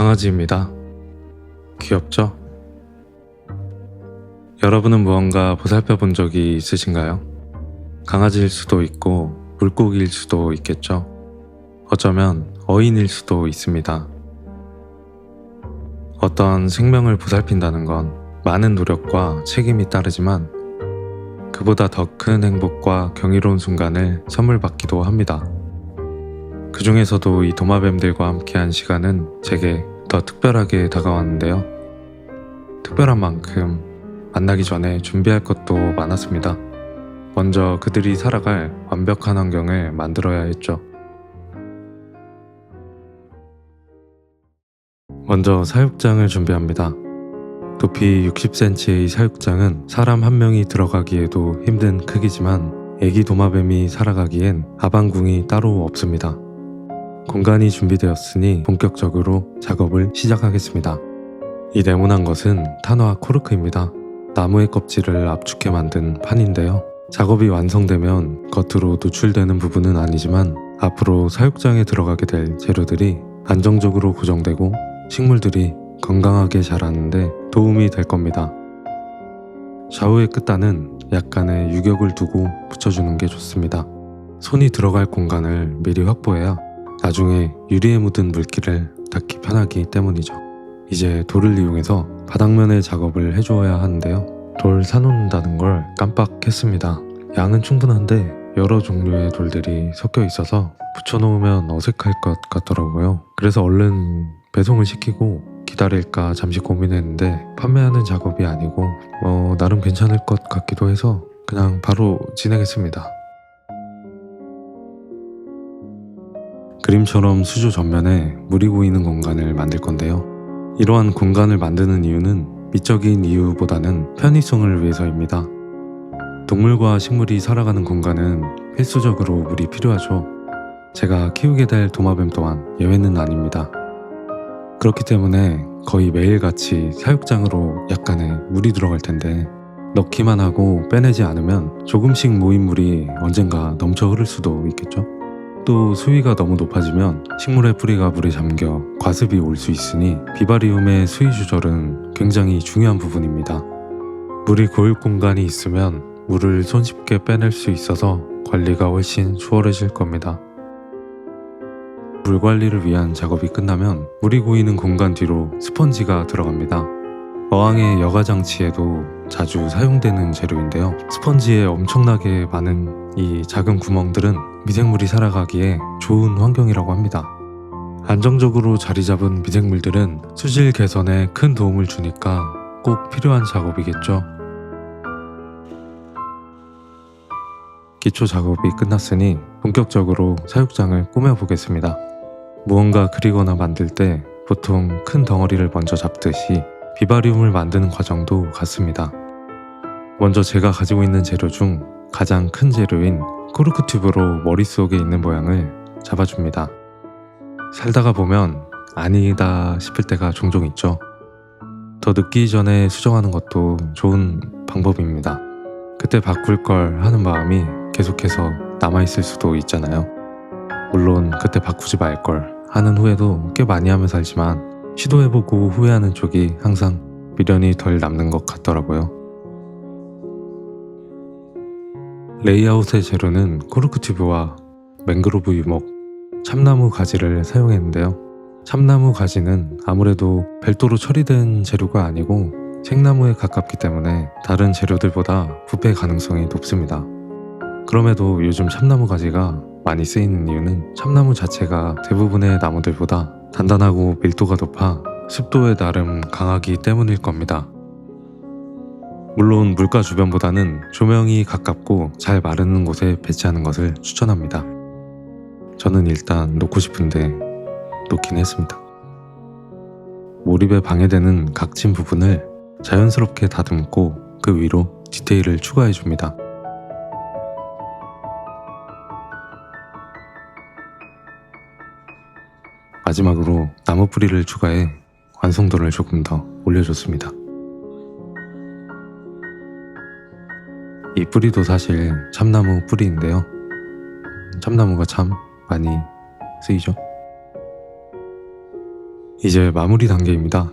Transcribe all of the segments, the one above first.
강아지입니다. 귀엽죠? 여러분은 무언가 보살펴 본 적이 있으신가요? 강아지일 수도 있고 물고기일 수도 있겠죠. 어쩌면 어인일 수도 있습니다. 어떤 생명을 보살핀다는 건 많은 노력과 책임이 따르지만 그보다 더 큰 행복과 경이로운 순간을 선물 받기도 합니다. 그 중에서도 이 도마뱀들과 함께한 시간은 제게 더 특별하게 다가왔는데요. 특별한 만큼 만나기 전에 준비할 것도 많았습니다. 먼저 그들이 살아갈 완벽한 환경을 만들어야 했죠. 먼저 사육장을 준비합니다. 높이 60cm의 사육장은 사람 한 명이 들어가기에도 힘든 크기지만 애기 도마뱀이 살아가기엔 아방궁이 따로 없습니다. 공간이 준비되었으니 본격적으로 작업을 시작하겠습니다. 이 네모난 것은 탄화 코르크입니다. 나무의 껍질을 압축해 만든 판인데요. 작업이 완성되면 겉으로 노출되는 부분은 아니지만 앞으로 사육장에 들어가게 될 재료들이 안정적으로 고정되고 식물들이 건강하게 자라는데 도움이 될 겁니다. 좌우의 끝단은 약간의 유격을 두고 붙여주는 게 좋습니다. 손이 들어갈 공간을 미리 확보해야 나중에 유리에 묻은 물기를 닦기 편하기 때문이죠. 이제 돌을 이용해서 바닥면의 작업을 해주어야 하는데요. 돌 사놓는다는 걸 깜빡했습니다. 양은 충분한데 여러 종류의 돌들이 섞여 있어서 붙여놓으면 어색할 것 같더라고요. 그래서 얼른 배송을 시키고 기다릴까 잠시 고민했는데 판매하는 작업이 아니고 뭐 나름 괜찮을 것 같기도 해서 그냥 바로 진행했습니다. 그림처럼 수조 전면에 물이 고이는 공간을 만들 건데요. 이러한 공간을 만드는 이유는 미적인 이유보다는 편의성을 위해서입니다. 동물과 식물이 살아가는 공간은 필수적으로 물이 필요하죠. 제가 키우게 될 도마뱀 또한 예외는 아닙니다. 그렇기 때문에 거의 매일같이 사육장으로 약간의 물이 들어갈 텐데 넣기만 하고 빼내지 않으면 조금씩 모인 물이 언젠가 넘쳐 흐를 수도 있겠죠. 또 수위가 너무 높아지면 식물의 뿌리가 물에 잠겨 과습이 올 수 있으니 비바리움의 수위 조절은 굉장히 중요한 부분입니다. 물이 고일 공간이 있으면 물을 손쉽게 빼낼 수 있어서 관리가 훨씬 수월해질 겁니다. 물 관리를 위한 작업이 끝나면 물이 고이는 공간 뒤로 스펀지가 들어갑니다. 어항의 여가 장치에도 자주 사용되는 재료인데요. 스펀지에 엄청나게 많은 이 작은 구멍들은 미생물이 살아가기에 좋은 환경이라고 합니다. 안정적으로 자리 잡은 미생물들은 수질 개선에 큰 도움을 주니까 꼭 필요한 작업이겠죠. 기초 작업이 끝났으니 본격적으로 사육장을 꾸며보겠습니다. 무언가 그리거나 만들 때 보통 큰 덩어리를 먼저 잡듯이 비바리움을 만드는 과정도 같습니다. 먼저 제가 가지고 있는 재료 중 가장 큰 재료인 코르크 튜브로 머릿속에 있는 모양을 잡아줍니다. 살다가 보면 아니다 싶을 때가 종종 있죠. 더 늦기 전에 수정하는 것도 좋은 방법입니다. 그때 바꿀 걸 하는 마음이 계속해서 남아있을 수도 있잖아요. 물론 그때 바꾸지 말 걸 하는 후회도 꽤 많이 하며 살지만 시도해보고 후회하는 쪽이 항상 미련이 덜 남는 것 같더라고요. 레이아웃의 재료는 코르크 튜브와 맹그로브 유목, 참나무 가지를 사용했는데요. 참나무 가지는 아무래도 별도로 처리된 재료가 아니고 생나무에 가깝기 때문에 다른 재료들보다 부패 가능성이 높습니다. 그럼에도 요즘 참나무 가지가 많이 쓰이는 이유는 참나무 자체가 대부분의 나무들보다 단단하고 밀도가 높아 습도에 나름 강하기 때문일 겁니다. 물론 물가 주변보다는 조명이 가깝고 잘 마르는 곳에 배치하는 것을 추천합니다. 저는 일단 놓고 싶은데 놓긴 했습니다. 몰입에 방해되는 각진 부분을 자연스럽게 다듬고 그 위로 디테일을 추가해 줍니다. 마지막으로 나무 뿌리를 추가해 완성도를 조금 더 올려줬습니다. 이 뿌리도 사실 참나무 뿌리인데요. 참나무가 참 많이 쓰이죠. 이제 마무리 단계입니다.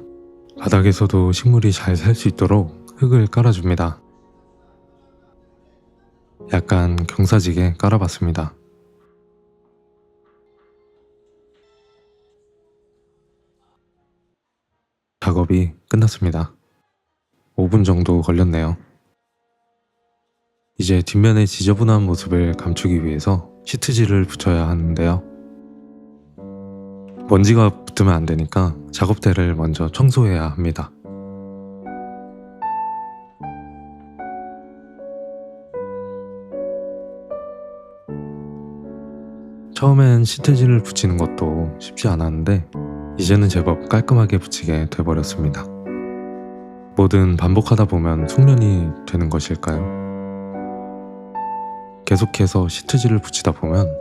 바닥에서도 식물이 잘 살 수 있도록 흙을 깔아줍니다. 약간 경사지게 깔아봤습니다. 작업이 끝났습니다. 5분 정도 걸렸네요. 이제 뒷면의 지저분한 모습을 감추기 위해서 시트지를 붙여야 하는데요. 먼지가 붙으면 안 되니까 작업대를 먼저 청소해야 합니다. 처음엔 시트지를 붙이는 것도 쉽지 않았는데 이제는 제법 깔끔하게 붙이게 돼버렸습니다. 뭐든 반복하다 보면 숙련이 되는 것일까요? 계속해서 시트지를 붙이다 보면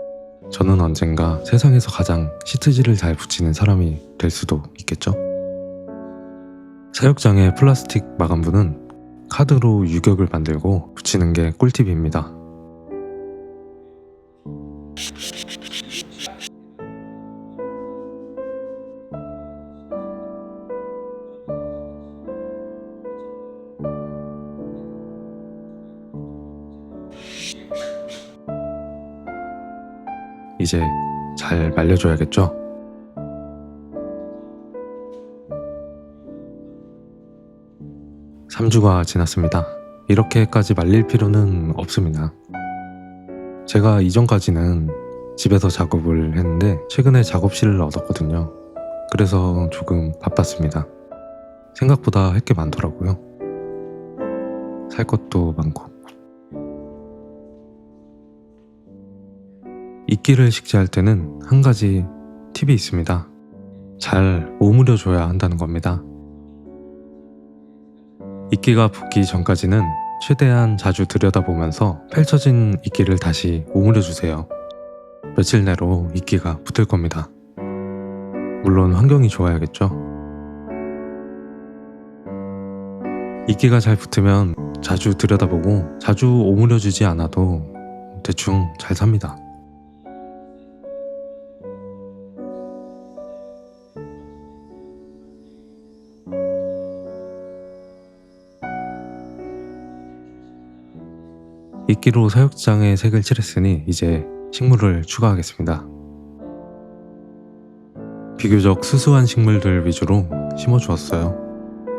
저는 언젠가 세상에서 가장 시트지를 잘 붙이는 사람이 될 수도 있겠죠? 사육장의 플라스틱 마감부는 카드로 유격을 만들고 붙이는 게 꿀팁입니다. 이제 잘 말려줘야겠죠? 삼주가 지났습니다. 이렇게까지 말릴 필요는 없습니다. 제가 이전까지는 집에서 작업을 했는데 최근에 작업실을 얻었거든요. 그래서 조금 바빴습니다. 생각보다 할 게 많더라고요. 살 것도 많고. 이끼를 식재할 때는 한 가지 팁이 있습니다. 잘 오므려 줘야 한다는 겁니다. 이끼가 붙기 전까지는 최대한 자주 들여다보면서 펼쳐진 이끼를 다시 오므려 주세요. 며칠 내로 이끼가 붙을 겁니다. 물론 환경이 좋아야겠죠. 이끼가 잘 붙으면 자주 들여다보고 자주 오므려 주지 않아도 대충 잘 삽니다. 이끼로 사육장에 색을 칠했으니 이제 식물을 추가하겠습니다. 비교적 수수한 식물들 위주로 심어주었어요.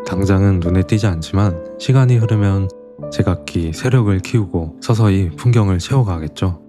당장은 눈에 띄지 않지만 시간이 흐르면 제각기 세력을 키우고 서서히 풍경을 채워가겠죠.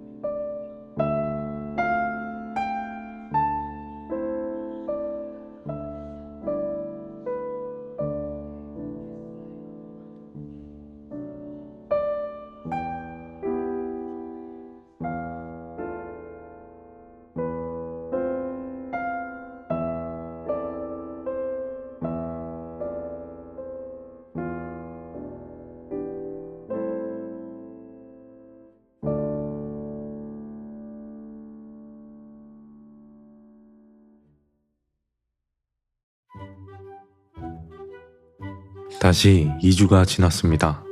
다시 2주가 지났습니다.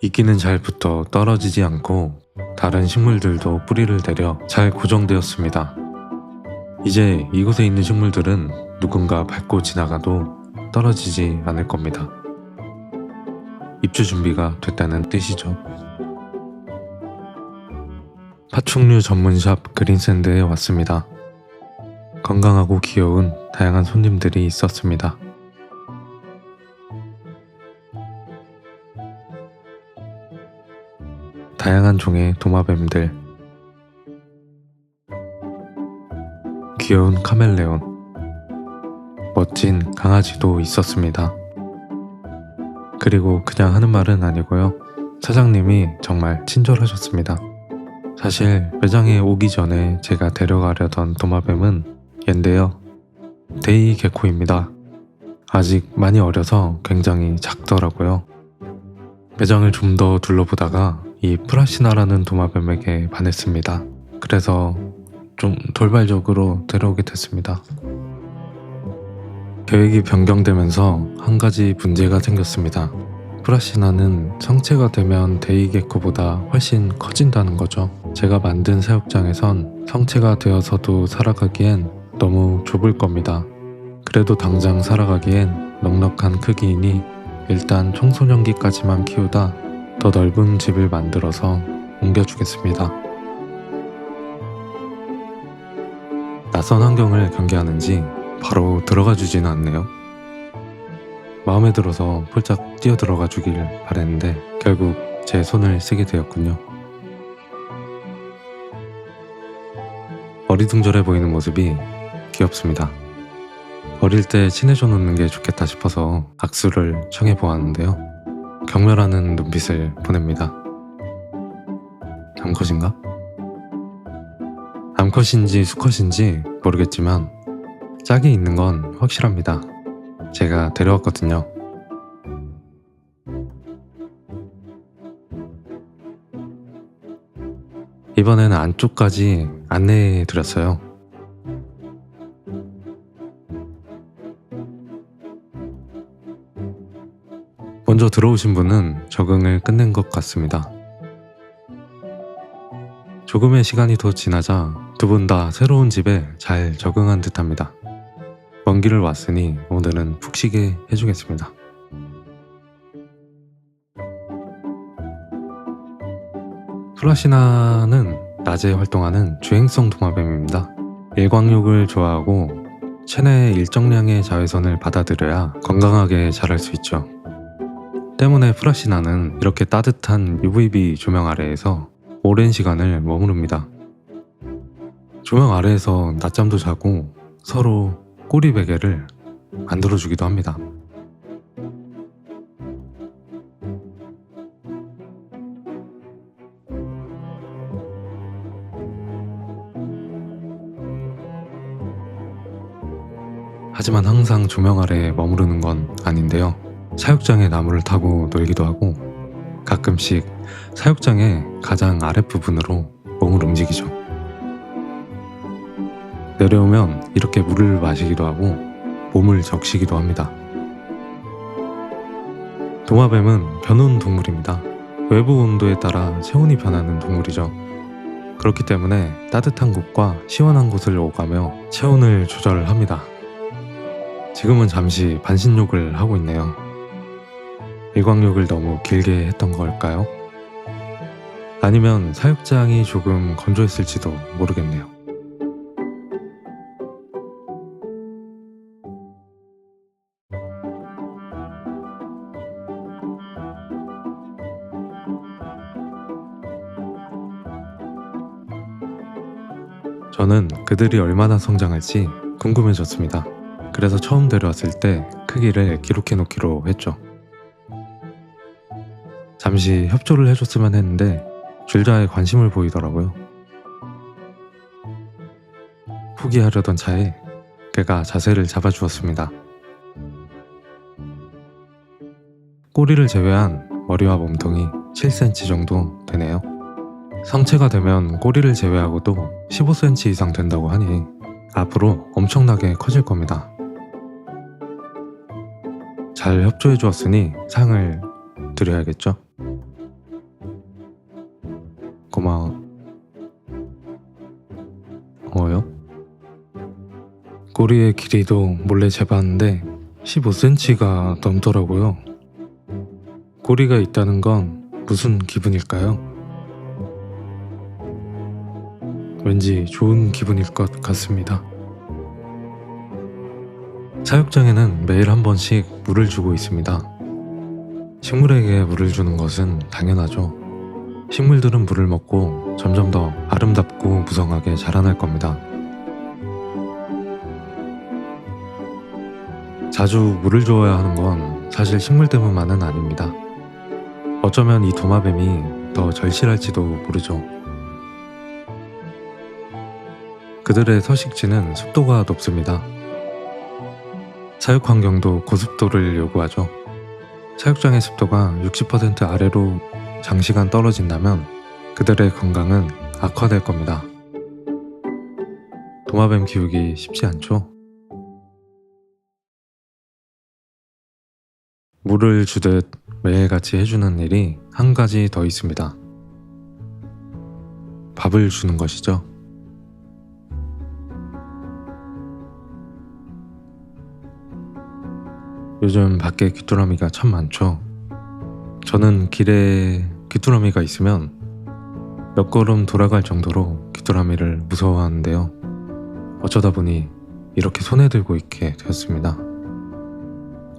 이끼는 잘 붙어 떨어지지 않고 다른 식물들도 뿌리를 내려 잘 고정되었습니다. 이제 이곳에 있는 식물들은 누군가 밟고 지나가도 떨어지지 않을 겁니다. 입주 준비가 됐다는 뜻이죠. 파충류 전문샵 그린샌드에 왔습니다. 건강하고 귀여운 다양한 손님들이 있었습니다. 다양한 종의 도마뱀들, 귀여운 카멜레온, 멋진 강아지도 있었습니다. 그리고 그냥 하는 말은 아니고요. 사장님이 정말 친절하셨습니다. 사실 매장에 오기 전에 제가 데려가려던 도마뱀은 얜데요. 데이 개코입니다. 아직 많이 어려서 굉장히 작더라고요. 매장을 좀 더 둘러보다가 이 프라시나라는 도마뱀에게 반했습니다. 그래서 좀 돌발적으로 데려오게 됐습니다. 계획이 변경되면서 한 가지 문제가 생겼습니다. 프라시나는 성체가 되면 데이게코보다 훨씬 커진다는 거죠. 제가 만든 사육장에선 성체가 되어서도 살아가기엔 너무 좁을 겁니다. 그래도 당장 살아가기엔 넉넉한 크기이니 일단 청소년기까지만 키우다 더 넓은 집을 만들어서 옮겨주겠습니다. 낯선 환경을 경계하는지 바로 들어가 주지는 않네요. 마음에 들어서 폴짝 뛰어 들어가 주길 바랬는데 결국 제 손을 쓰게 되었군요. 어리둥절해 보이는 모습이 귀엽습니다. 어릴 때 친해져 놓는 게 좋겠다 싶어서 악수를 청해 보았는데요. 경멸하는 눈빛을 보냅니다. 암컷인가? 암컷인지 수컷인지 모르겠지만 짝이 있는 건 확실합니다. 제가 데려왔거든요. 이번에는 안쪽까지 안내해 드렸어요. 먼저 들어오신 분은 적응을 끝낸 것 같습니다. 조금의 시간이 더 지나자 두 분 다 새로운 집에 잘 적응한 듯 합니다. 먼 길을 왔으니 오늘은 푹 쉬게 해주겠습니다. 플라시나는 낮에 활동하는 주행성 도마뱀입니다. 일광욕을 좋아하고 체내의 일정량의 자외선을 받아들여야 건강하게 자랄 수 있죠. 때문에 플라시나는 이렇게 따뜻한 UVB 조명 아래에서 오랜 시간을 머무릅니다. 조명 아래에서 낮잠도 자고 서로 꼬리 베개를 만들어주기도 합니다. 하지만 항상 조명 아래에 머무르는 건 아닌데요. 사육장에 나무를 타고 놀기도 하고 가끔씩 사육장의 가장 아랫부분으로 몸을 움직이죠. 내려오면 이렇게 물을 마시기도 하고 몸을 적시기도 합니다. 도마뱀은 변온 동물입니다. 외부 온도에 따라 체온이 변하는 동물이죠. 그렇기 때문에 따뜻한 곳과 시원한 곳을 오가며 체온을 조절합니다. 지금은 잠시 반신욕을 하고 있네요. 일광욕을 너무 길게 했던 걸까요? 아니면 사육장이 조금 건조했을지도 모르겠네요. 저는 그들이 얼마나 성장할지 궁금해졌습니다. 그래서 처음 데려왔을 때 크기를 기록해 놓기로 했죠. 잠시 협조를 해줬으면 했는데 줄자에 관심을 보이더라고요. 포기하려던 차에 그가 자세를 잡아주었습니다. 꼬리를 제외한 머리와 몸통이 7cm 정도 되네요. 성체가 되면 꼬리를 제외하고도 15cm 이상 된다고 하니 앞으로 엄청나게 커질 겁니다. 잘 협조해 주었으니 상을 드려야겠죠? 꼬리의 길이도 몰래 재봤는데 15cm가 넘더라고요. 꼬리가 있다는 건 무슨 기분일까요? 왠지 좋은 기분일 것 같습니다. 사육장에는 매일 한 번씩 물을 주고 있습니다. 식물에게 물을 주는 것은 당연하죠. 식물들은 물을 먹고 점점 더 아름답고 무성하게 자라날 겁니다. 자주 물을 줘야 하는 건 사실 식물 때문만은 아닙니다. 어쩌면 이 도마뱀이 더 절실할지도 모르죠. 그들의 서식지는 습도가 높습니다. 사육 환경도 고습도를 요구하죠. 사육장의 습도가 60% 아래로 장시간 떨어진다면 그들의 건강은 악화될 겁니다. 도마뱀 키우기 쉽지 않죠? 물을 주듯 매일같이 해주는 일이 한 가지 더 있습니다. 밥을 주는 것이죠. 요즘 밖에 귀뚜라미가 참 많죠. 저는 길에 귀뚜라미가 있으면 몇 걸음 돌아갈 정도로 귀뚜라미를 무서워하는데요. 어쩌다 보니 이렇게 손에 들고 있게 되었습니다.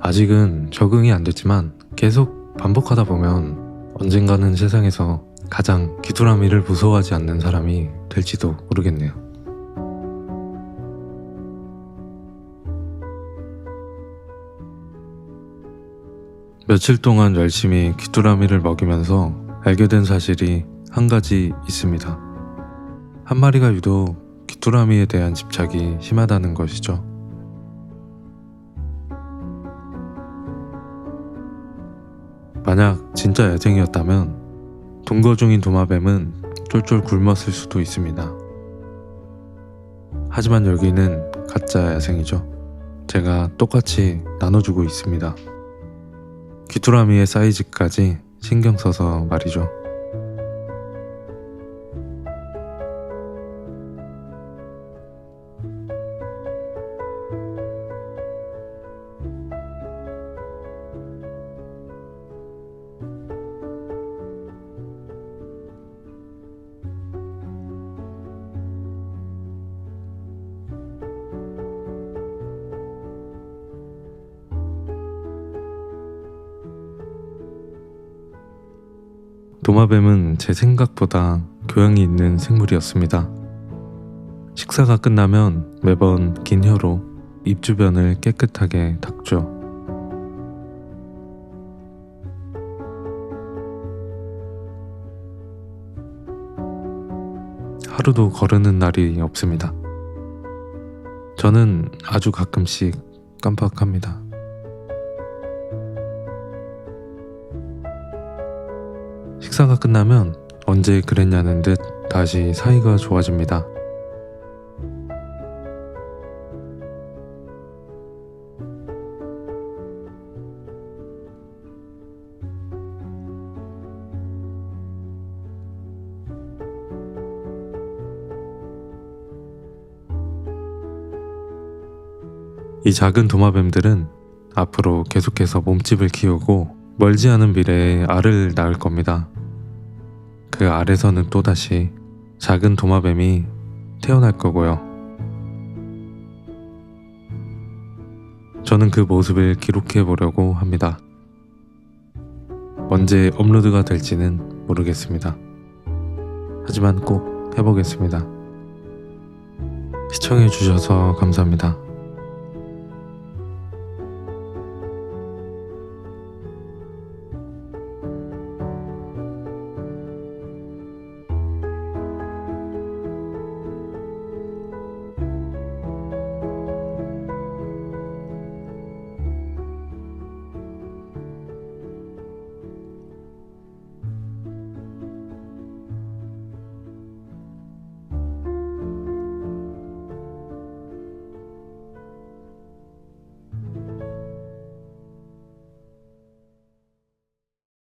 아직은 적응이 안 됐지만 계속 반복하다 보면 언젠가는 세상에서 가장 귀뚜라미를 무서워하지 않는 사람이 될지도 모르겠네요. 며칠 동안 열심히 귀뚜라미를 먹이면서 알게 된 사실이 한 가지 있습니다. 한 마리가 유독 귀뚜라미에 대한 집착이 심하다는 것이죠. 만약 진짜 야생이었다면 동거 중인 도마뱀은 쫄쫄 굶었을 수도 있습니다. 하지만 여기는 가짜 야생이죠. 제가 똑같이 나눠주고 있습니다. 귀뚜라미의 사이즈까지 신경 써서 말이죠. 도마뱀은 제 생각보다 교양이 있는 생물이었습니다. 식사가 끝나면 매번 긴 혀로 입 주변을 깨끗하게 닦죠. 하루도 거르는 날이 없습니다. 저는 아주 가끔씩 깜빡합니다. 식사가 끝나면 언제 그랬냐는 듯 다시 사이가 좋아집니다. 이 작은 도마뱀들은 앞으로 계속해서 몸집을 키우고 멀지 않은 미래에 알을 낳을 겁니다. 그 알에서는 또다시 작은 도마뱀이 태어날 거고요. 저는 그 모습을 기록해 보려고 합니다. 언제 업로드가 될지는 모르겠습니다. 하지만 꼭 해보겠습니다. 시청해 주셔서 감사합니다.